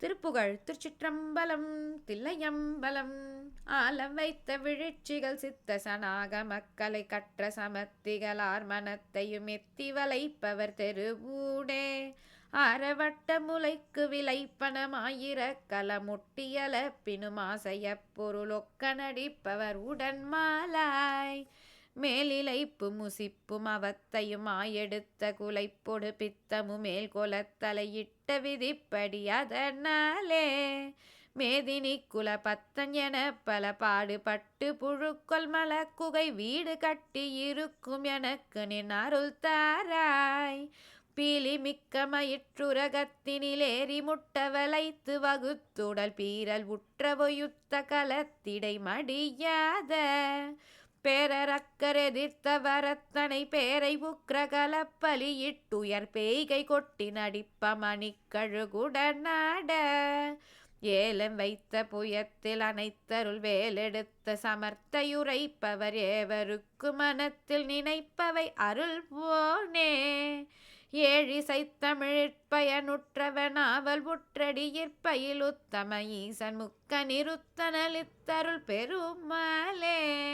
திருப்புகழ் திருச்சிற்றம்பலம் தில்லையம்பலம். ஆலம் வைத்த விழிச்சிகள் சித்த சனாக மக்களை கற்ற சமத்திகளார் மனத்தையும் எத்தி வளைப்பவர் தெருவூடே. அறவட்ட முளைக்கு விளைப்பணமாயிர கலமுட்டியல பினுமாசைய பொருளொக்க நடிப்பவர் உடன் மாலாய். மேலிலைப்பு முசிப்பும் அவத்தையும் ஆயெடுத்த குலைப்பொடு பித்தமும் மேல் கொலத்தலையிட்ட விதிப்படி அதனாலே மேதினி குல பத்தன் என பல பாடுபட்டு புழுக்கொள் மலக்குகை வீடு கட்டி இருக்கும் எனக்கு நின் அருள் தாராய். பீலி மிக்க மயிற்றுரகத்தினிலேறி முட்ட வளைத்து வகுத்துடல் பீரல் உற்றவொயுத்த கலத்திடை மடியாத. பேரறக்கரெதிர்த்த வரத்தனை பேரை உக்ரகலப்பலியிட்டுயர் பேய்கை கொட்டி நடிப்ப மணிக்கழுகுடனாட ஏலம் வைத்த புயத்தில் அனைத்தருள் வேலெடுத்த சமர்த்தையுரைப்பவர் ஏவருக்கு மனத்தில் நினைப்பவை அருள் போனே ஏழிசைத்தமிழிற்பயனுற்றவனாவல் உற்றடியிற்பயில் உத்தம ஈசன் முக்க நிறுத்தனலித்தருள் பெருமாளே.